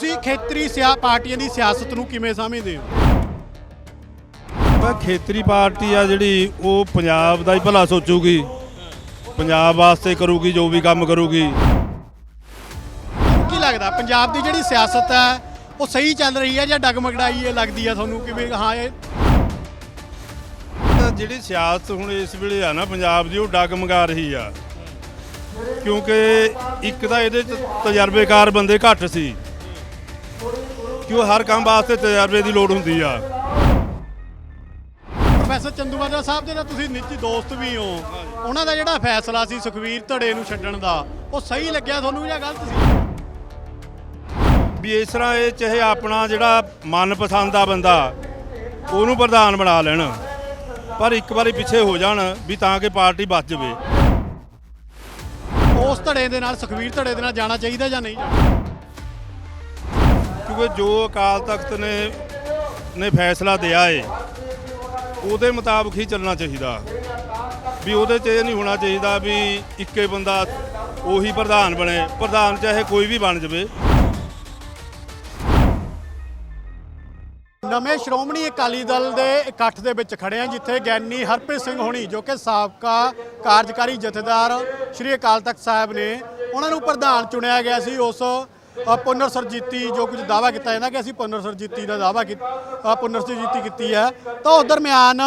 ਤੁਸੀਂ ਖੇਤਰੀ ਸਿਆ ਪਾਰਟੀਆਂ ਦੀ ਸਿਆਸਤ ਨੂੰ ਕਿਵੇਂ ਸਮਝਦੇ ਹੋ? ਮੈਂ ਖੇਤਰੀ ਪਾਰਟੀ ਆ ਜਿਹੜੀ ਉਹ ਪੰਜਾਬ ਦਾ ਹੀ ਭਲਾ ਸੋਚੂਗੀ। ਪੰਜਾਬ ਵਾਸਤੇ ਕਰੂਗੀ ਜੋ ਵੀ ਕੰਮ ਕਰੂਗੀ। ਕੀ ਲੱਗਦਾ? ਪੰਜਾਬ ਦੀ ਜਿਹੜੀ ਸਿਆਸਤ ਹੈ ਉਹ ਸਹੀ ਚੱਲ ਰਹੀ ਹੈ ਜਾਂ ਡਗਮਗੜਾਈ ਇਹ ਲੱਗਦੀ ਹੈ ਤੁਹਾਨੂੰ? ਕਿਵੇਂ ਹਾਂ ਇਹ? ਤਾਂ ਜਿਹੜੀ ਸਿਆਸਤ ਹੁਣ ਇਸ ਵੇਲੇ ਆ ਨਾ ਪੰਜਾਬ ਦੀ ਉਹ ਡਗਮਗਾ ਰਹੀ ਆ। ਕਿਉਂਕਿ ਇੱਕ ਤਾਂ ਇਹਦੇ ਚ ਤਜਰਬੇਕਾਰ ਬੰਦੇ ਘੱਟ ਸੀ। ਕਿਉਂ ਹਰ ਕੰਮ ਵਾਸਤੇ ਤਜਰਬੇ ਦੀ ਲੋੜ ਹੁੰਦੀ ਆ। ਪ੍ਰੋਫੈਸਰ ਚੰਦੂਮਾਜਰਾ ਸਾਹਿਬ ਦੇ ਨਾਲ ਤੁਸੀਂ ਨਿੱਜੀ ਦੋਸਤ ਵੀ ਹੋ। ਉਹਨਾਂ ਦਾ ਜਿਹੜਾ ਫੈਸਲਾ ਸੀ ਸੁਖਵੀਰ ਧੜੇ ਨੂੰ ਛੱਡਣ ਦਾ ਉਹ ਸਹੀ ਲੱਗਿਆ ਤੁਹਾਨੂੰ ਜਾਂ ਗਲਤ ਸੀ? ਵੀ ਇਸ ਤਰ੍ਹਾਂ ਇਹ ਚਾਹੇ ਆਪਣਾ ਜਿਹੜਾ ਮਨਪਸੰਦ ਆ ਬੰਦਾ ਉਹਨੂੰ ਪ੍ਰਧਾਨ ਬਣਾ ਲੈਣ ਪਰ ਇੱਕ ਵਾਰੀ ਪਿੱਛੇ ਹੋ ਜਾਣ ਵੀ ਤਾਂ ਕਿ ਪਾਰਟੀ ਬਚ ਜਾਵੇ। ਉਸ ਧੜੇ ਦੇ ਨਾਲ ਸੁਖਵੀਰ ਧੜੇ ਦੇ ਨਾਲ ਜਾਣਾ ਚਾਹੀਦਾ ਜਾਂ ਨਹੀਂ ਜਾਣਾ? ਕਿਉਂਕਿ ਜੋ ਅਕਾਲ ਤਖਤ ਨੇ ਨੇ ਫੈਸਲਾ ਦਿਆ ਏ, ਉਹਦੇ ਮੁਤਾਬਕ ਹੀ ਚੱਲਣਾ ਚਾਹੀਦਾ। ਵੀ ਉਹਦੇ 'ਚ ਇਹ ਨਹੀਂ ਹੋਣਾ ਚਾਹੀਦਾ ਵੀ ਇੱਕੇ ਬੰਦਾ ਉਹੀ ਪ੍ਰਧਾਨ ਬਣੇ। ਪ੍ਰਧਾਨ ਚਾਹੇ ਕੋਈ ਵੀ ਬਣ ਜਾਵੇ। ਨਵੇਂ ਸ਼੍ਰੋਮਣੀ ਅਕਾਲੀ ਦਲ ਦੇ ਇਕੱਠ ਦੇ ਵਿੱਚ ਖੜੇ ਆ ਜਿੱਥੇ ਗਿਆਨੀ ਹਰਪ੍ਰੀਤ ਸਿੰਘ ਹੋਣੀ, ਜੋ ਕਿ ਸਾਬਕਾ ਕਾਰਜਕਾਰੀ ਜਥੇਦਾਰ ਸ਼੍ਰੀ ਅਕਾਲ ਤਖਤ ਸਾਹਿਬ ਨੇ, ਉਹਨਾਂ ਨੂੰ ਪ੍ਰਧਾਨ ਚੁਣਿਆ ਗਿਆ ਸੀ। ਉਸ ਪੁਨਰ ਸਰਜੀਤੀ ਜੋ ਕੁਝ ਦਾਵਾ ਕੀਤਾ ਜਾਂਦਾ ਕਿ ਅਸੀਂ ਪੁਨਰ ਸਰਜੀਤੀ ਦਾ ਦਾਵਾ ਕੀਤਾ ਪੁਨਰ ਸਰਜੀਤੀ ਕੀਤੀ ਹੈ। ਤਾਂ ਉਸ ਦਰਮਿਆਨ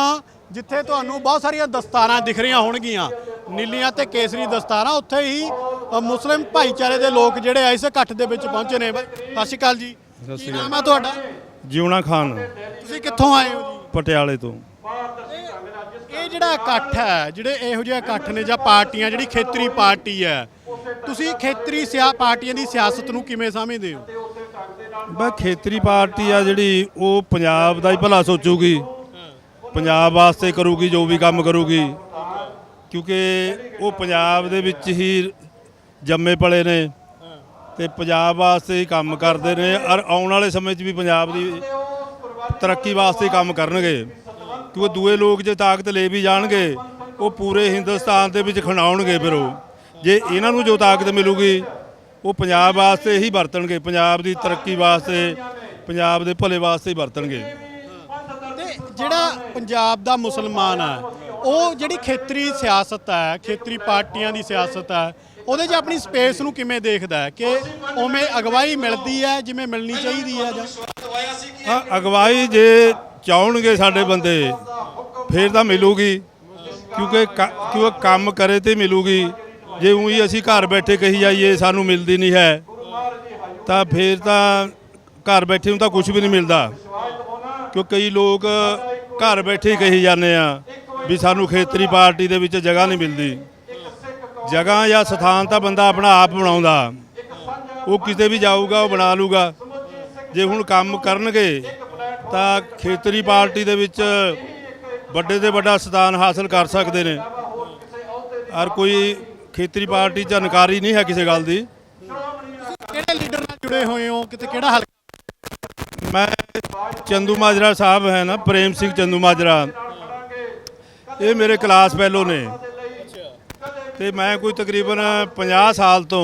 ਜਿੱਥੇ ਤੁਹਾਨੂੰ ਬਹੁਤ ਸਾਰੀਆਂ ਦਸਤਾਰਾਂ ਦਿਖ ਰਹੀਆਂ ਹੋਣਗੀਆਂ ਨੀਲੀਆਂ ਤੇ ਕੇਸਰੀ ਦਸਤਾਰਾਂ ਉੱਥੇ ਹੀ ਮੁਸਲਿਮ ਭਾਈਚਾਰੇ ਦੇ ਲੋਕ ਜਿਹੜੇ ਆ ਇਸ ਇਕੱਠ ਦੇ ਵਿੱਚ ਪਹੁੰਚੇ ਨੇ। ਬਾਈ ਸਤਿ ਸ਼੍ਰੀ ਅਕਾਲ ਜੀ। ਕੀ ਨਾਮ ਆ ਤੁਹਾਡਾ? ਜਿਉਣਾ ਖਾਨ। ਤੁਸੀਂ ਕਿੱਥੋਂ ਆਏ ਹੋ ਜੀ? ਪਟਿਆਲੇ ਤੋਂ। ਇਹ ਜਿਹੜਾ ਇਕੱਠ ਹੈ ਜਿਹੜੇ ਇਹੋ ਜਿਹੇ ਇਕੱਠ ਨੇ ਜਾਂ ਪਾਰਟੀਆਂ ਜਿਹੜੀ ਖੇਤਰੀ ਪਾਰਟੀ ਹੈ ਤੁਸੀਂ ਖੇਤਰੀ ਸਿਆ ਪਾਰਟੀਆਂ ਦੀ ਸਿਆਸਤ ਨੂੰ ਕਿਵੇਂ ਸਮਝਦੇ ਹੋ? ਬਸ ਖੇਤਰੀ ਪਾਰਟੀ ਆ ਜਿਹੜੀ, ਉਹ ਪੰਜਾਬ ਦਾ ਹੀ ਭਲਾ ਸੋਚੂਗੀ। ਪੰਜਾਬ ਵਾਸਤੇ ਕਰੂਗੀ, ਜੋ ਵੀ ਕੰਮ ਕਰੂਗੀ। ਕਿਉਂਕਿ ਉਹ ਪੰਜਾਬ ਦੇ ਵਿੱਚ ਹੀ ਜੰਮੇ ਪਲੇ ਨੇ ਤੇ ਪੰਜਾਬ ਵਾਸਤੇ ਹੀ ਕੰਮ ਕਰਦੇ ਨੇ ਔਰ ਆਉਣ ਵਾਲੇ ਸਮੇਂ 'ਚ ਵੀ ਪੰਜਾਬ ਦੀ ਤਰੱਕੀ ਵਾਸਤੇ ਹੀ ਕੰਮ ਕਰਨਗੇ। ਕਿਉਂਕਿ ਦੂਏ ਲੋਕ ਜੇ ਤਾਕਤ ਲੈ ਵੀ ਜਾਣਗੇ, ਉਹ ਪੂਰੇ ਹਿੰਦੁਸਤਾਨ ਦੇ ਵਿੱਚ ਖਣਾਉਣਗੇ ਫਿਰ ਉਹ। ਜੇ ਇਹਨਾਂ ਨੂੰ ਜੋ ਤਾਕਤ ਮਿਲੂਗੀ ਉਹ ਪੰਜਾਬ ਵਾਸਤੇ ਹੀ ਵਰਤਣਗੇ ਪੰਜਾਬ ਦੀ ਤਰੱਕੀ ਵਾਸਤੇ ਪੰਜਾਬ ਦੇ ਭਲੇ ਵਾਸਤੇ ਹੀ ਵਰਤਣਗੇ। ਤੇ ਜਿਹੜਾ ਪੰਜਾਬ ਦਾ ਮੁਸਲਮਾਨ ਹੈ ਉਹ ਜਿਹੜੀ ਖੇਤਰੀ ਸਿਆਸਤ ਹੈ ਖੇਤਰੀ ਪਾਰਟੀਆਂ ਦੀ ਸਿਆਸਤ ਹੈ ਉਹਦੇ 'ਚ ਆਪਣੀ ਸਪੇਸ ਨੂੰ ਕਿਵੇਂ ਦੇਖਦਾ ਹੈ? ਕਿ ਉਵੇਂ ਅਗਵਾਈ ਮਿਲਦੀ ਹੈ ਜਿਵੇਂ ਮਿਲਣੀ ਚਾਹੀਦੀ ਹੈ ਜਾਂ? ਹਾਂ ਅਗਵਾਈ ਜੇ ਚਾਹਣਗੇ ਸਾਡੇ ਬੰਦੇ ਫੇਰ ਤਾਂ ਮਿਲੂਗੀ। ਕਿਉਂਕਿ ਕਿਉਂਕਿ ਕੰਮ ਕਰੇ ਤੇ ਮਿਲੂਗੀ। ਜੇ ਉਹੀ ਅਸੀਂ ਘਰ ਬੈਠੇ ਕਹੀ ਜਾਈਏ ਸਾਨੂੰ ਮਿਲਦੀ ਨਹੀਂ ਹੈ, ਤਾਂ ਫਿਰ ਤਾਂ ਘਰ ਬੈਠੇ ਨੂੰ ਤਾਂ ਕੁਝ ਵੀ ਨਹੀਂ ਮਿਲਦਾ। ਕਿਉਂ ਕਈ ਲੋਕ ਘਰ ਬੈਠੇ ਹੀ ਕਹੀ ਜਾਂਦੇ ਆ ਵੀ ਸਾਨੂੰ ਖੇਤਰੀ ਪਾਰਟੀ ਦੇ ਵਿੱਚ ਜਗ੍ਹਾ ਨਹੀਂ ਮਿਲਦੀ। ਜਗ੍ਹਾ ਜਾਂ ਸਥਾਨ ਤਾਂ ਬੰਦਾ ਆਪਣਾ ਆਪ ਬਣਾਉਂਦਾ। ਉਹ ਕਿਤੇ ਵੀ ਜਾਊਗਾ, ਉਹ ਬਣਾ ਲੂਗਾ ਜੇ ਹੁਣ ਕੰਮ ਕਰਨਗੇ, ਤਾਂ ਖੇਤਰੀ ਪਾਰਟੀ ਦੇ ਵਿੱਚ ਵੱਡੇ ਤੋਂ ਵੱਡਾ ਸਥਾਨ ਹਾਸਲ ਕਰ ਸਕਦੇ ਨੇ। ਔਰ ਕੋਈ ਖੇਤਰੀ ਪਾਰਟੀ 'ਚ ਨਕਾਰੀ ਨਹੀਂ ਹੈ ਕਿਸੇ ਗੱਲ ਦੀ। ਕਿਹੜੇ ਲੀਡਰ ਨਾਲ ਜੁੜੇ ਹੋਏ ਹੋ? ਕਿਤੇ ਕਿਹੜਾ ਹਲਕਾ? ਮੈਂ ਚੰਦੂ ਮਾਜਰਾ ਸਾਹਿਬ ਹੈ ਨਾ ਪ੍ਰੇਮ ਸਿੰਘ ਚੰਦੂ ਮਾਜਰਾ। ਇਹ ਮੇਰੇ ਕਲਾਸ ਫੈਲੋ ਨੇ। ਤੇ ਮੈਂ ਕੋਈ ਤਕਰੀਬਨ 50 ਸਾਲ ਤੋਂ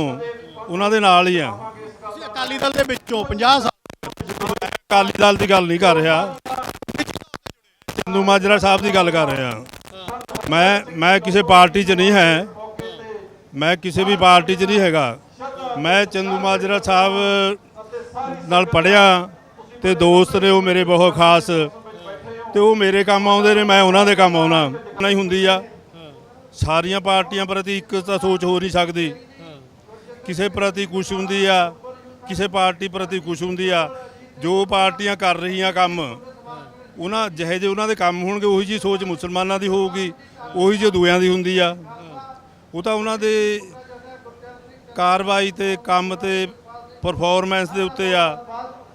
ਉਹਨਾਂ ਦੇ ਨਾਲ ਹੀ ਆ ਤੁਸੀਂ ਅਕਾਲੀ ਦਲ ਦੇ ਵਿੱਚੋਂ 50 ਸਾਲ ਅਕਾਲੀ ਦਲ ਦੀ ਗੱਲ ਨਹੀਂ ਕਰ ਰਿਹਾ। ਚੰਦੂ ਮਾਜਰਾ ਸਾਹਿਬ ਦੀ ਗੱਲ ਕਰ ਰਿਹਾ। ਮੈਂ ਮੈਂ ਕਿਸੇ ਪਾਰਟੀ 'ਚ ਨਹੀਂ ਹੈ। ਮੈਂ ਕਿਸੇ ਵੀ ਪਾਰਟੀ 'ਚ ਨਹੀਂ ਹੈਗਾ। ਮੈਂ ਚੰਦੂ ਮਾਜਰਾ ਸਾਹਿਬ ਨਾਲ ਪੜਿਆ ਤੇ ਦੋਸਤ ਨੇ ਉਹ ਮੇਰੇ ਬਹੁਤ ਖਾਸ ਤੇ ਉਹ ਮੇਰੇ ਕੰਮ ਆਉਂਦੇ ਨੇ, ਮੈਂ ਉਹਨਾਂ ਦੇ ਕੰਮ ਆਉਣਾ। ਨਹੀਂ ਹੁੰਦੀ ਆ। ਸਾਰੀਆਂ ਪਾਰਟੀਆਂ ਪ੍ਰਤੀ ਇੱਕ ਤਾਂ ਸੋਚ ਹੋ ਨਹੀਂ ਸਕਦੀ। ਕਿਸੇ ਪ੍ਰਤੀ ਕੁਛ ਹੁੰਦੀ ਆ, ਕਿਸੇ ਪਾਰਟੀ ਪ੍ਰਤੀ ਕੁਛ ਹੁੰਦੀ ਆ। ਜੋ ਪਾਰਟੀਆਂ ਕਰ ਰਹੀਆਂ ਕੰਮ, ਉਹਨਾਂ ਜਿਹੇ ਜਿਹੇ ਉਹਨਾਂ ਦੇ ਕੰਮ ਹੋਣਗੇ, ਉਹੀ ਜੀ ਸੋਚ ਮੁਸਲਮਾਨਾਂ ਦੀ ਹੋਊਗੀ, ਉਹੀ ਜਿਹੀ ਦੂਆਂ ਦੀ ਹੁੰਦੀ ਆ। ਉਹ ਤਾਂ ਉਹਨਾਂ ਦੇ ਕਾਰਵਾਈ ਤੇ ਕੰਮ ਤੇ ਪਰਫਾਰਮੈਂਸ ਦੇ ਉੱਤੇ ਆ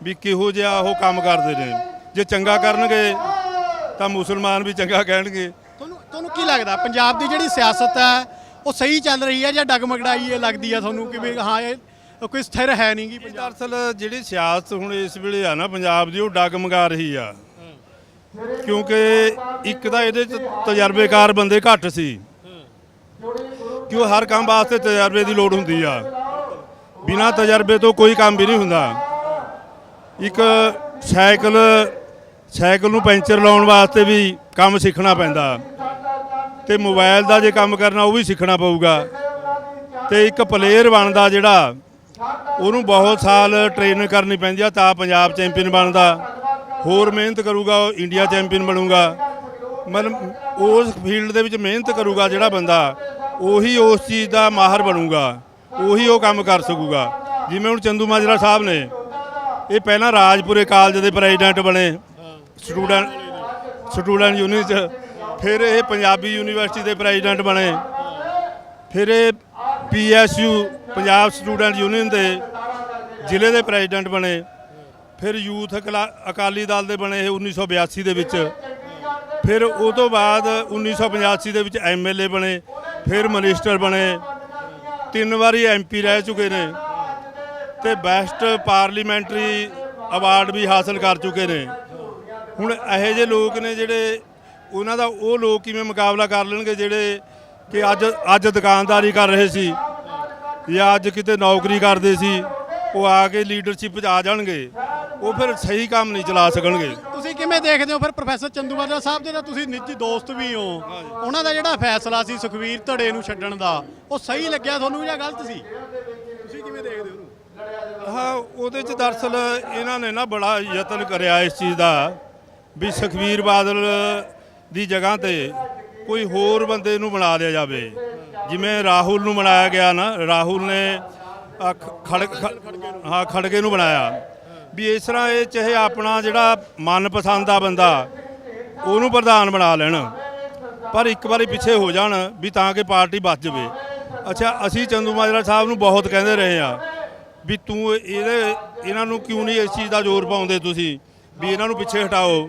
ਵੀ ਕਿਹੋ ਜਿਹਾ ਉਹ ਕੰਮ ਕਰਦੇ ਨੇ। ਜੇ ਚੰਗਾ ਕਰਨਗੇ ਤਾਂ ਮੁਸਲਮਾਨ ਵੀ ਚੰਗਾ ਕਹਿਣਗੇ। ਤੁਹਾਨੂੰ ਤੁਹਾਨੂੰ ਕੀ ਲੱਗਦਾ? ਪੰਜਾਬ ਦੀ ਜਿਹੜੀ ਸਿਆਸਤ ਹੈ ਉਹ ਸਹੀ ਚੱਲ ਰਹੀ ਹੈ ਜਾਂ ਡਗਮਗੜਾਈ ਇਹ ਲੱਗਦੀ ਹੈ ਤੁਹਾਨੂੰ ਕਿਵੇਂ ਹਾਂ ਇਹ ਕੋਈ ਸਥਿਰ ਹੈ ਨਹੀਂਗੀ ਪੰਜਾਬ? ਦਰਅਸਲ ਜਿਹੜੀ ਸਿਆਸਤ ਹੁਣ ਇਸ ਵੇਲੇ ਆ ਨਾ ਪੰਜਾਬ ਦੀ ਉਹ ਡਗਮਗਾ ਰਹੀ ਆ। ਕਿਉਂਕਿ ਇੱਕ ਤਾਂ ਇਹਦੇ ਚ ਤਜਰਬੇਕਾਰ ਬੰਦੇ ਘੱਟ ਸੀ। ਉਹ ਹਰ ਕੰਮ ਵਾਸਤੇ ਤਜਰਬੇ ਦੀ ਲੋੜ ਹੁੰਦੀ ਆ। ਬਿਨਾਂ ਤਜਰਬੇ ਤੋਂ ਕੋਈ ਕੰਮ ਵੀ ਨਹੀਂ ਹੁੰਦਾ। ਇੱਕ ਸਾਈਕਲ ਸਾਈਕਲ ਨੂੰ ਪੈਂਚਰ ਲਾਉਣ ਵਾਸਤੇ ਵੀ ਕੰਮ ਸਿੱਖਣਾ ਪੈਂਦਾ। ਤੇ ਮੋਬਾਈਲ ਦਾ ਜੇ ਕੰਮ ਕਰਨਾ, ਉਹ ਵੀ ਸਿੱਖਣਾ ਪਊਗਾ। ਤੇ ਇੱਕ ਪਲੇਅਰ ਬਣਦਾ ਜਿਹੜਾ, ਉਹਨੂੰ ਬਹੁਤ ਸਾਲ ਟ੍ਰੇਨਿੰਗ ਕਰਨੀ ਪੈਂਦੀ ਆ, ਤਾਂ ਪੰਜਾਬ ਚੈਂਪੀਅਨ ਬਣਦਾ। ਹੋਰ ਮਿਹਨਤ ਕਰੂਗਾ, ਉਹ ਇੰਡੀਆ ਚੈਂਪੀਅਨ ਬਣੂਗਾ। ਮਤਲਬ ਉਸ ਫੀਲਡ ਦੇ ਵਿੱਚ ਮਿਹਨਤ ਕਰੂਗਾ ਜਿਹੜਾ ਬੰਦਾ। ਉਹੀ ਉਸ ਚੀਜ਼ ਦਾ ਮਾਹਰ ਬਣੂਗਾ, ਉਹੀ ਉਹ ਕੰਮ ਕਰ ਸਕੂਗਾ। ਜਿਵੇਂ ਹੁਣ ਚੰਦੂ ਮਾਜਰਾ ਸਾਹਿਬ ਨੇ, ਇਹ ਪਹਿਲਾਂ ਰਾਜਪੁਰੇ ਕਾਲਜ ਦੇ ਪ੍ਰੈਜ਼ੀਡੈਂਟ ਬਣੇ ਸਟੂਡੈਂਟ ਸਟੂਡੈਂਟ ਯੂਨੀਅਨ ਚ, ਫਿਰ ਇਹ ਪੰਜਾਬੀ ਯੂਨੀਵਰਸਿਟੀ ਦੇ ਪ੍ਰੈਜ਼ੀਡੈਂਟ ਬਣੇ, ਫਿਰ ਇਹ ਪੀਐਸਯੂ ਪੰਜਾਬ ਸਟੂਡੈਂਟ ਯੂਨੀਅਨ ਦੇ ਜ਼ਿਲ੍ਹੇ ਦੇ ਪ੍ਰੈਜ਼ੀਡੈਂਟ ਬਣੇ, ਫਿਰ ਯੂਥ ਅਕਲਾ- ਅਕਾਲੀ ਦਲ ਦੇ ਬਣੇ ਇਹ 1982 ਦੇ ਵਿੱਚ, ਫਿਰ ਉਹ ਤੋਂ ਬਾਅਦ 1985 ਦੇ ਵਿੱਚ ਐਮਐਲਏ ਬਣੇ ਫਿਰ ਮਨਿਸਟਰ ਬਣੇ। ਤਿੰਨ ਵਾਰੀ ਐਮਪੀ ਰਹਿ ਚੁੱਕੇ ਨੇ ਤੇ ਬੈਸਟ ਪਾਰਲੀਮੈਂਟਰੀ ਅਵਾਰਡ ਵੀ ਹਾਸਲ ਕਰ ਚੁੱਕੇ ਨੇ। ਹੁਣ ਇਹੋ ਜਿਹੇ ਲੋਕ ਨੇ ਜਿਹੜੇ ਉਹਨਾਂ ਦਾ ਉਹ ਲੋਕ ਕਿਵੇਂ ਮੁਕਾਬਲਾ ਕਰ ਲੈਣਗੇ ਜਿਹੜੇ ਕਿ ਅੱਜ ਅੱਜ ਦੁਕਾਨਦਾਰੀ ਕਰ ਰਹੇ ਸੀ ਜਾਂ ਅੱਜ ਕਿਤੇ ਨੌਕਰੀ ਕਰਦੇ ਸੀ, ਉਹ ਆ ਕੇ ਲੀਡਰਸ਼ਿਪ 'ਚ ਆ ਜਾਣਗੇ, ਉਹ ਫਿਰ ਸਹੀ ਕੰਮ ਨਹੀਂ ਚਲਾ ਸਕਣਗੇ। ਤੁਸੀਂ ਕਿਵੇਂ ਦੇਖਦੇ ਹੋ ਫਿਰ ਪ੍ਰੋਫੈਸਰ ਚੰਦੂ ਸਾਹਿਬ ਦੇ ਤਾਂ ਤੁਸੀਂ ਨਿੱਜੀ ਦੋਸਤ ਵੀ ਹੋ, ਉਹਨਾਂ ਦਾ ਜਿਹੜਾ ਫੈਸਲਾ ਸੀ ਸੁਖਵੀਰ ਧੜੇ ਨੂੰ ਛੱਡਣ ਦਾ, ਉਹ ਸਹੀ ਲੱਗਿਆ ਤੁਹਾਨੂੰ ਜਾਂ ਗਲਤ ਸੀ? ਤੁਸੀਂ ਕਿਵੇਂ ਦੇਖਦੇ ਹੋ ਹਾਂ, ਉਹਦੇ 'ਚ ਦਰਅਸਲ ਇਹਨਾਂ ਨੇ ਨਾ ਬੜਾ ਯਤਨ ਕਰਿਆ ਇਸ ਚੀਜ਼ ਦਾ, ਵੀ ਸੁਖਵੀਰ ਬਾਦਲ ਦੀ ਜਗ੍ਹਾ ਤੇ ਕੋਈ ਹੋਰ ਬੰਦੇ ਨੂੰ ਬਣਾ ਲਿਆ ਜਾਵੇ। ਜਿਵੇਂ ਰਾਹੁਲ ਨੂੰ ਬਣਾਇਆ ਗਿਆ ਨਾ, ਰਾਹੁਲ ਨੇ ਆਹ ਹਾਂ ਖੜਕੇ ਨੂੰ ਬਣਾਇਆ। ਵੀ ਇਸ ਤਰ੍ਹਾਂ ਇਹ ਚਾਹੇ ਆਪਣਾ ਜਿਹੜਾ ਮਨਪਸੰਦ ਦਾ ਬੰਦਾ, ਉਹਨੂੰ ਪ੍ਰਧਾਨ ਬਣਾ ਲੈਣ। ਪਰ ਇੱਕ ਵਾਰੀ ਪਿੱਛੇ ਹੋ ਜਾਣ ਵੀ ਤਾਂ ਕਿ ਪਾਰਟੀ ਬਚ ਜਾਵੇ। ਅੱਛਾ, ਅਸੀਂ ਚੰਦੂ ਮਾਜਰਾ ਸਾਹਿਬ ਨੂੰ ਬਹੁਤ ਕਹਿੰਦੇ ਰਹੇ ਆ ਵੀ ਤੂੰ ਇਹਦੇ, ਇਹਨਾਂ ਨੂੰ ਕਿਉਂ ਨਹੀਂ ਇਸ ਚੀਜ਼ ਦਾ ਜ਼ੋਰ ਪਾਉਂਦੇ ਤੁਸੀਂ? ਵੀ ਇਹਨਾਂ ਨੂੰ ਪਿੱਛੇ ਹਟਾਓ।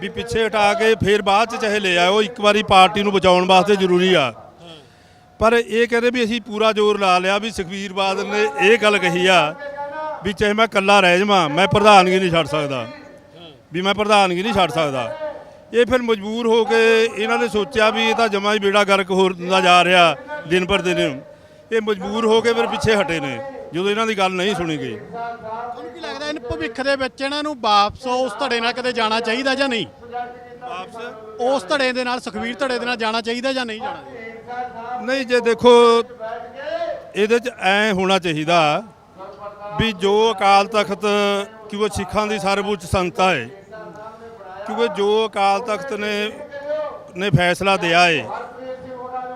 ਵੀ ਪਿੱਛੇ ਹਟਾ ਕੇ ਫਿਰ ਬਾਅਦ ਚ ਚਾਹੇ ਲੈ ਆਓ ਇੱਕ ਵਾਰੀ ਪਾਰਟੀ ਨੂੰ ਬਚਾਉਣ ਵਾਸਤੇ ਜ਼ਰੂਰੀ ਆ। ਪਰ ਇਹ ਕਹਿੰਦੇ ਵੀ ਅਸੀਂ ਪੂਰਾ ਜ਼ੋਰ ਲਾ ਲਿਆ ਵੀ ਸੁਖਵੀਰ ਬਾਦਲ ਨੇ ਇਹ ਗੱਲ ਕਹੀ ਆ ਵੀ ਚਾਹੇ ਮੈਂ ਇਕੱਲਾ ਰਹਿ ਜਾਵਾਂ ਮੈਂ ਪ੍ਰਧਾਨਗੀ ਨਹੀਂ ਛੱਡ ਸਕਦਾ। ਵੀ ਮੈਂ ਪ੍ਰਧਾਨਗੀ ਨਹੀਂ ਛੱਡ ਸਕਦਾ। ਇਹ ਫਿਰ ਮਜਬੂਰ ਹੋ ਕੇ ਇਹਨਾਂ ਨੇ ਸੋਚਿਆ ਵੀ ਇਹ ਤਾਂ ਜਮਾ ਹੀ ਬੇੜਾ ਗਰਕ ਹੁੰਦਾ ਜਾ ਰਿਹਾ ਦਿਨ ਪਰ ਦਿਨ। ਇਹ ਮਜਬੂਰ ਹੋ ਕੇ ਫਿਰ ਪਿੱਛੇ ਹਟੇ ਨੇ ਜਦੋਂ ਇਹਨਾਂ ਦੀ ਗੱਲ ਨਹੀਂ ਸੁਣੀ ਗਈ। ਤੁਹਾਨੂੰ ਕੀ ਲੱਗਦਾ ਇਹਨ ਭਵਿੱਖ ਦੇ ਵਿੱਚ ਇਹਨਾਂ ਨੂੰ ਵਾਪਸ ਉਸ ਧੜੇ ਨਾਲ ਕਦੇ ਜਾਣਾ ਚਾਹੀਦਾ ਜਾਂ ਨਹੀਂ? ਵਾਪਸ? ਉਸ ਧੜੇ ਦੇ ਨਾਲ ਸੁਖਵੀਰ ਧੜੇ ਦੇ ਨਾਲ ਜਾਣਾ ਚਾਹੀਦਾ ਜਾਂ ਨਹੀਂ ਜਾਣਾ? ਨਹੀਂ ਜੇ ਦੇਖੋ ਇਹਦੇ ਚ ਐ ਹੋਣਾ ਚਾਹੀਦਾ ਵੀ ਜੋ ਅਕਾਲ ਤਖਤ ਕਿਉਂਕਿ ਸਿੱਖਾਂ ਦੀ ਸਰਵਉੱਚ ਸੰਸਥਾ ਹੈ ਕਿਉਂਕਿ ਜੋ ਅਕਾਲ ਤਖਤ ਨੇ ਨੇ ਫੈਸਲਾ ਦਿਆ ਹੈ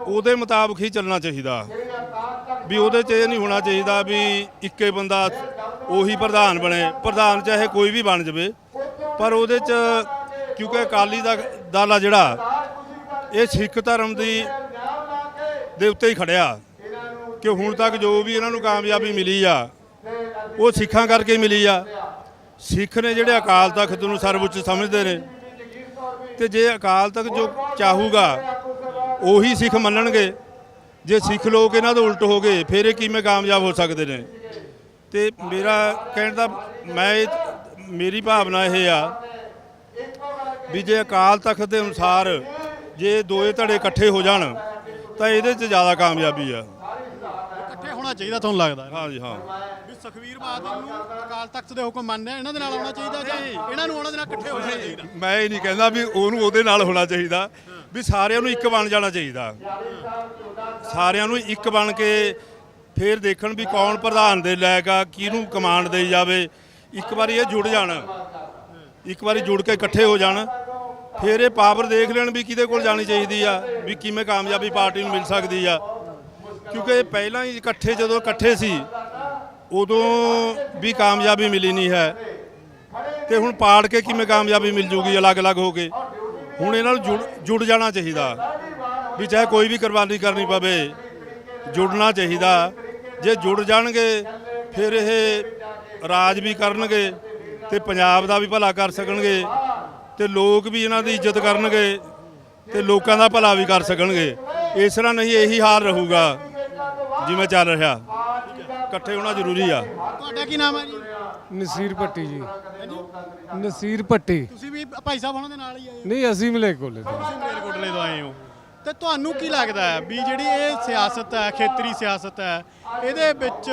ਉਹਦੇ ਮੁਤਾਬਕ ਹੀ ਚੱਲਣਾ ਚਾਹੀਦਾ। ਵੀ ਉਹਦੇ 'ਚ ਇਹ ਨਹੀਂ ਹੋਣਾ ਚਾਹੀਦਾ ਵੀ ਇੱਕੇ ਬੰਦਾ ਉਹੀ ਪ੍ਰਧਾਨ ਬਣੇ। ਪ੍ਰਧਾਨ ਚਾਹੇ ਕੋਈ ਵੀ ਬਣ ਜਾਵੇ, ਪਰ ਉਹਦੇ 'ਚ ਕਿਉਂਕਿ ਅਕਾਲੀ ਦਾ, ਦਲ ਆ ਜਿਹੜਾ, ਇਹ ਸਿੱਖ ਧਰਮ ਦੀ, ਦੇ ਉੱਤੇ ਹੀ ਖੜਿਆ। ਕਿ ਹੁਣ ਤੱਕ ਜੋ ਵੀ ਇਹਨਾਂ ਨੂੰ ਕਾਮਯਾਬੀ ਮਿਲੀ ਆ ਉਹ ਸਿੱਖਾਂ ਕਰਕੇ ਮਿਲੀ ਆ। ਸਿੱਖ ਨੇ ਜਿਹੜੇ ਅਕਾਲ ਤਖਤ ਨੂੰ ਸਰਵਉੱਚ ਸਮਝਦੇ ਨੇ, ਤੇ ਜੇ ਅਕਾਲ ਤਖਤ ਜੋ ਚਾਹੂਗਾ, ਉਹੀ ਸਿੱਖ ਮੰਨਣਗੇ। ਜੇ ਸਿੱਖ ਲੋਕ ਇਹਨਾਂ ਤੋਂ ਉਲਟ ਹੋ ਗਏ, ਫਿਰ ਇਹ ਕਿਵੇਂ ਕਾਮਯਾਬ ਹੋ ਸਕਦੇ ਨੇ? ਤੇ ਮੇਰਾ ਕਹਿਣ ਦਾ, ਮੈਂ ਇਹ- ਮੇਰੀ ਭਾਵਨਾ ਇਹ ਆ ਵੀ ਜੇ ਅਕਾਲ ਤਖਤ ਦੇ ਅਨੁਸਾਰ ਜੇ ਦੋਏ ਧੜੇ ਇਕੱਠੇ ਹੋ ਜਾਣ, ਤਾਂ ਇਹਦੇ 'ਚ ਜ਼ਿਆਦਾ ਕਾਮਯਾਬੀ ਆ। ਹੋਣਾ ਚਾਹੀਦਾ ਤੁਹਾਨੂੰ ਲੱਗਦਾ? ਹੈ? ਹਾਂਜੀ ਹਾਂ। ਵੀ ਸੁਖਵੀਰ ਬਾਦਲ ਨੂੰ ਅਕਾਲ ਤਖਤ ਦੇ ਹੁਕਮ ਮੰਨਦੇ ਆ ਇਹਨਾਂ ਦੇ ਨਾਲ ਆਉਣਾ ਚਾਹੀਦਾ ਜਾਂ ਇਹਨਾਂ ਨੂੰ ਉਹਨਾਂ ਦੇ ਨਾਲ ਇਕੱਠੇ ਹੋ ਜਾਣਾ ਚਾਹੀਦਾ? ਮੈਂ ਇਹ ਨਹੀਂ ਕਹਿੰਦਾ ਵੀ ਉਹਨੂੰ ਉਹਦੇ ਨਾਲ ਹੋਣਾ ਚਾਹੀਦਾ ਵੀ ਸਾਰਿਆਂ ਨੂੰ ਇੱਕ ਬਣ ਜਾਣਾ ਚਾਹੀਦਾ। ਸਾਰਿਆਂ ਨੂੰ ਇੱਕ ਬਣ ਕੇ ਫੇਰ ਦੇਖਣ ਵੀ ਕੌਣ ਪ੍ਰਧਾਨ ਦੇ ਲਾਇਕ ਆ ਕਿਹਨੂੰ ਕਮਾਂਡ ਦੇਈ ਜਾਵੇ। ਇੱਕ ਵਾਰੀ ਇਹ ਜੁੜ ਜਾਣ ਇੱਕ ਵਾਰੀ ਜੁੜ ਕੇ ਇਕੱਠੇ ਹੋ ਜਾਣ ਫਿਰ ਇਹ ਪਾਵਰ ਦੇਖ ਲੈਣ ਵੀ ਕਿਹਦੇ ਕੋਲ ਜਾਣੀ ਚਾਹੀਦੀ ਆ ਵੀ ਕਿਵੇਂ ਕਾਮਯਾਬੀ ਪਾਰਟੀ ਨੂੰ ਮਿਲ ਸਕਦੀ ਆ। ਕਿਉਂਕਿ ਇਹ ਪਹਿਲਾਂ ਹੀ ਇਕੱਠੇ ਜਦੋਂ ਇਕੱਠੇ ਸੀ, ਉਦੋਂ ਵੀ ਕਾਮਯਾਬੀ ਮਿਲੀ ਨਹੀਂ ਹੈ। ਤੇ ਹੁਣ ਪਾੜ ਕੇ ਕਿਵੇਂ ਕਾਮਯਾਬੀ ਮਿਲ ਜੂਗੀ, ਅਲੱਗ-ਅਲੱਗ ਹੋ ਕੇ? ਹੁਣ ਇਹਨਾਂ ਨੂੰ ਜੁੜ ਜੁੜ ਜਾਣਾ ਚਾਹੀਦਾ। ਵੀ ਚਾਹੇ ਕੋਈ ਵੀ ਕੁਰਬਾਨੀ ਕਰਨੀ ਪਵੇ, ਜੁੜਨਾ ਚਾਹੀਦਾ। ਜੇ ਜੁੜ ਜਾਣਗੇ, ਫਿਰ ਇਹ ਰਾਜ ਵੀ ਕਰਨਗੇ, ਤੇ ਪੰਜਾਬ ਦਾ ਵੀ ਭਲਾ ਕਰ ਸਕਣਗੇ, ਤੇ ਲੋਕ ਵੀ ਇਹਨਾਂ ਦੀ ਇੱਜ਼ਤ ਕਰਨਗੇ, ਤੇ ਲੋਕਾਂ ਦਾ ਭਲਾ ਵੀ ਕਰ ਸਕਣਗੇ। ਇਸ ਤਰ੍ਹਾਂ ਨਹੀਂ, ਇਹੀ ਹਾਲ ਰਹੂਗਾ। ਜਿਵੇਂ ਚੱਲ ਰਿਹਾ। ਇਕੱਠੇ ਹੋਣਾ ਜ਼ਰੂਰੀ ਆ। ਤੁਹਾਡਾ ਕੀ ਨਾਮ ਹੈ ਜੀ? ਨਸੀਰ ਭੱਟੀ ਜੀ। ਨਸੀਰ ਭੱਟੀ। ਤੁਸੀਂ ਵੀ ਭਾਈ ਸਾਹਿਬ ਉਹਨਾਂ ਦੇ ਨਾਲ ਹੀ ਆਏ ਹੋ। ਨਹੀਂ ਅਸੀਂ ਮਲੇ ਕੋਲੇ ਤੋਂ। ਤੁਸੀਂ ਮਲੇਰਕੋਟਲੇ ਤੋਂ ਆਏ ਹੋ। ਤੇ ਤੁਹਾਨੂੰ ਕੀ ਲੱਗਦਾ ਹੈ ਵੀ ਜਿਹੜੀ ਇਹ ਸਿਆਸਤ ਹੈ ਖੇਤਰੀ ਸਿਆਸਤ ਹੈ ਇਹਦੇ ਵਿੱਚ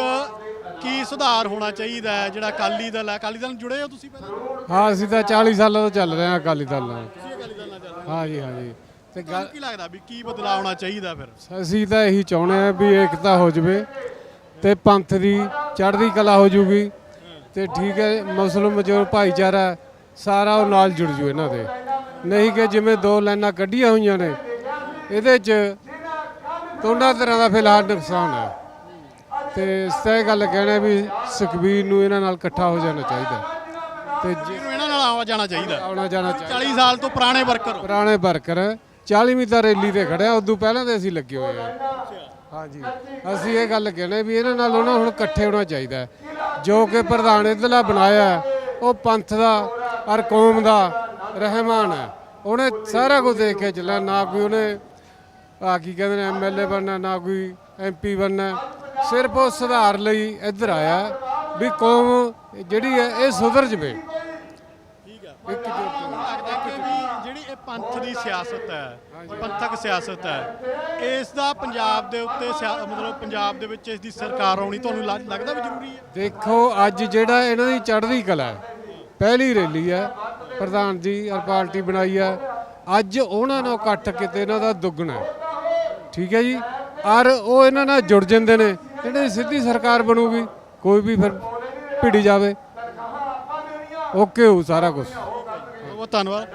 ਕੀ ਸੁਧਾਰ ਹੋਣਾ ਚਾਹੀਦਾ ਹੈ? ਜਿਹੜਾ ਅਕਾਲੀ ਦਲ ਹੈ ਅਕਾਲੀ ਦਲ ਨਾਲ ਜੁੜੇ ਹੋ ਤੁਸੀਂ ਪਹਿਲਾਂ? ਹਾਂ ਅਸੀਂ ਤਾਂ 40 ਸਾਲਾਂ ਤੋਂ ਚੱਲ ਰਹੇ ਹਾਂ ਅਕਾਲੀ ਦਲ ਨਾਲ। ਤੁਸੀਂ ਅਕਾਲੀ ਦਲ ਨਾਲ ਚੱਲ ਰਹੇ ਹਾਂ ਜੀ ਹਾਂ ਜੀ। ਤੇ ਗੱਲ ਕੀ ਲੱਗਦਾ ਵੀ ਕੀ ਬਦਲਾਅ ਹੋਣਾ ਚਾਹੀਦਾ ਫਿਰ? ਅਸੀਂ ਤਾਂ ਇਹੀ ਚਾਹੁੰਦੇ ਆ ਵੀ ਏਕਤਾ ਹੋ ਜਵੇ ਤੇ ਪੰਥ ਦੀ ਚੜ੍ਹਦੀ ਕਲਾ ਹੋ ਜੂਗੀ ਤੇ ਠੀਕ ਹੈ ਮੁਸਲਮ ਜੋ ਭਾਈਚਾਰਾ ਸਾਰਾ ਉਹ ਨਾਲ ਜੁੜ ਜੂ ਇਹਨਾਂ ਦੇ। ਨਹੀਂ ਕਿ ਜਿਵੇਂ ਦੋ ਲਾਈਨਾਂ ਕੱਢੀਆਂ ਹੋਈਆਂ ਨੇ ਇਹਦੇ 'ਚ ਦੋਨਾਂ ਤਰ੍ਹਾਂ ਦਾ ਫਿਲਹਾਲ ਨੁਕਸਾਨ ਹੈ। ਤੇ ਸਤਿ ਗੱਲ ਕਹਿਣਾ ਵੀ ਸੁਖਬੀਰ ਨੂੰ ਇਹਨਾਂ ਨਾਲ ਇਕੱਠਾ ਹੋ ਜਾਣਾ ਚਾਹੀਦਾ। ਤੇ ਜੇ ਇਹਨੂੰ ਇਹਨਾਂ ਨਾਲ ਆਵਾ ਜਾਣਾ ਚਾਹੀਦਾ। ਆਉਣਾ ਜਾਣਾ ਚਾਹੀਦਾ। 40 ਸਾਲ ਤੋਂ ਪੁਰਾਣੇ ਵਰਕਰ ਹੋ। ਪੁਰਾਣੇ ਵਰਕਰ। 40ਵੀਂ ਤਾਂ ਰੈਲੀ ਤੇ ਖੜਿਆ ਉਦੋਂ ਪਹਿਲਾਂ ਤੇ ਅਸੀਂ ਲੱਗੇ ਹੋਏ ਆ। ਹਾਂਜੀ। ਅਸੀਂ ਇਹ ਗੱਲ ਕਹਿੰਦੇ ਵੀ ਇਹਨਾਂ ਨਾਲ ਉਹਨਾਂ ਹੁਣ ਇਕੱਠੇ ਹੋਣਾ ਚਾਹੀਦਾ ਹੈ। ਜੋ ਕਿ ਪ੍ਰਧਾਨ ਇਦਲਾ ਬਣਾਇਆ ਹੈ, ਉਹ ਪੰਥ ਦਾ ਔਰ ਕੌਮ ਦਾ ਰਹਿਮਾਨ ਹੈ। ਉਹਨੇ ਸਾਰਾ ਕੁਝ ਦੇਖ ਕੇ ਚੱਲਿਆ ਨਾ ਕੋਈ ਉਹਨੇ ਆ ਕੀ ਕਹਿੰਦੇ ਨੇ ਐਮਐਲਏ ਬਣਨਾ ਨਾ ਕੋਈ ਐਮਪੀ ਬਣਨਾ। ਸਿਰਫ ਉਹ ਸੁਧਾਰ ਲਈ ਇੱਧਰ ਆਇਆ ਵੀ ਕੌਮ ਜਿਹੜੀ ਹੈ ਇਹ ਸੁਧਰ ਜਵੇ। ਠੀਕ ਹੈ ਇੱਕ ਜੁੱਟ ਮੈਨੂੰ ਲੱਗਦਾ ਕਿ ਵੀ ਜਿਹੜੀ ਇਹ ਪੰਥ ਦੀ ਸਿਆਸਤ ਹੈ ਪੰਥਕ ਸਿਆਸਤ ਹੈ। ਇਸ ਦਾ ਪੰਜਾਬ ਦੇ ਉੱਤੇ ਸਿਆ- ਮਤਲਬ ਪੰਜਾਬ ਦੇ ਵਿੱਚ ਇਸ ਦੀ ਸਰਕਾਰ ਆਉਣੀ ਤੁਹਾਨੂੰ ਲੱਗ- ਲੱਗਦਾ ਵੀ ਜ਼ਰੂਰੀ ਹੈ? ਦੇਖੋ ਅੱਜ ਜਿਹੜਾ ਇਹਨਾਂ ਦੀ ਚੜ੍ਹਦੀ ਕਲਾ ਹੈ ਪਹਿਲੀ ਰੈਲੀ ਹੈ ਪ੍ਰਧਾਨ ਜੀ ਔਰ ਪਾਰਟੀ ਬਣਾਈ ਹੈ ਅੱਜ ਉਹਨਾਂ ਨੂੰ ਇਕੱਠ ਕਿਤੇ ਇਹਨਾਂ ਦਾ ਦੁੱਗਣਾ ਹੈ। ਠੀਕ ਹੈ ਜੀ? ਔਰ ਉਹ ਇਹਨਾਂ ਨਾਲ ਜੁੜ ਜਾਂਦੇ ਨੇ ਇਹਨਾਂ ਦੀ ਸਿੱਧੀ ਸਰਕਾਰ ਬਣੂਗੀ ਕੋਈ ਵੀ ਫਿਰ ਭਿੜੀ ਜਾਵੇ। ਓਕੇ ਹੋ ਸਾਰਾ ਕੁਝ ਬਹੁਤ ਬਹੁਤ ਧੰਨਵਾਦ।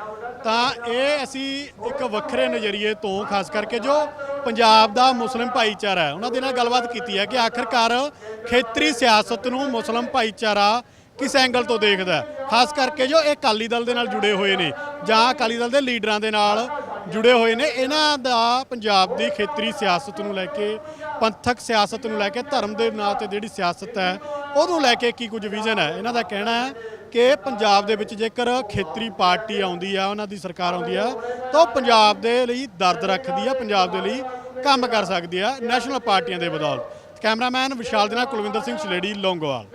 ਤਾਂ ਇਹ ਅਸੀਂ ਇੱਕ ਵੱਖਰੇ ਨਜ਼ਰੀਏ ਤੋਂ, ਖਾਸ ਕਰਕੇ ਜੋ ਪੰਜਾਬ ਦਾ ਮੁਸਲਿਮ ਭਾਈਚਾਰਾ ਹੈ, ਉਹਨਾਂ ਦੇ ਨਾਲ ਗੱਲਬਾਤ ਕੀਤੀ ਹੈ ਕਿ ਆਖਰਕਾਰ ਖੇਤਰੀ ਸਿਆਸਤ ਨੂੰ ਮੁਸਲਿਮ ਭਾਈਚਾਰਾ ਕਿਸ ਐਂਗਲ ਤੋਂ ਦੇਖਦਾ ਹੈ? ਖਾਸ ਕਰਕੇ ਜੋ ਇਹ ਅਕਾਲੀ ਦਲ ਦੇ ਨਾਲ ਜੁੜੇ ਹੋਏ ਨੇ ਜਾਂ ਅਕਾਲੀ ਦਲ ਦੇ ਲੀਡਰਾਂ ਦੇ ਨਾਲ ਜੁੜੇ ਹੋਏ ਨੇ, ਇਹਨਾਂ ਦਾ ਪੰਜਾਬ ਦੀ ਖੇਤਰੀ ਸਿਆਸਤ ਨੂੰ ਲੈ ਕੇ, ਪੰਥਕ ਸਿਆਸਤ ਨੂੰ ਲੈ ਕੇ, ਧਰਮ ਦੇ ਨਾਂ ਤੇ ਜਿਹੜੀ ਸਿਆਸਤ ਹੈ, ਉਹਨੂੰ ਲੈ ਕੇ ਕੀ ਕੁਝ ਵਿਜ਼ਨ ਹੈ? ਇਹਨਾਂ ਦਾ ਕਹਿਣਾ ਹੈ ਕਿ ਪੰਜਾਬ ਦੇ ਵਿੱਚ ਜੇਕਰ ਖੇਤਰੀ ਪਾਰਟੀ ਆਉਂਦੀ ਆ, ਉਹਨਾਂ ਦੀ ਸਰਕਾਰ ਆਉਂਦੀ ਆ, ਤਾਂ ਉਹ ਪੰਜਾਬ ਦੇ ਲਈ ਦਰਦ ਰੱਖਦੀ ਆ, ਪੰਜਾਬ ਦੇ ਲਈ ਕੰਮ ਕਰ ਸਕਦੀ ਆ ਨੈਸ਼ਨਲ ਪਾਰਟੀਆਂ ਦੇ ਬਦੌਲਤ। ਕੈਮਰਾਮੈਨ ਵਿਸ਼ਾਲ ਦੇ ਨਾਲ ਕੁਲਵਿੰਦਰ ਸਿੰਘ ਸਲੇੜੀ, ਲੌਂਗੋਵਾਲ।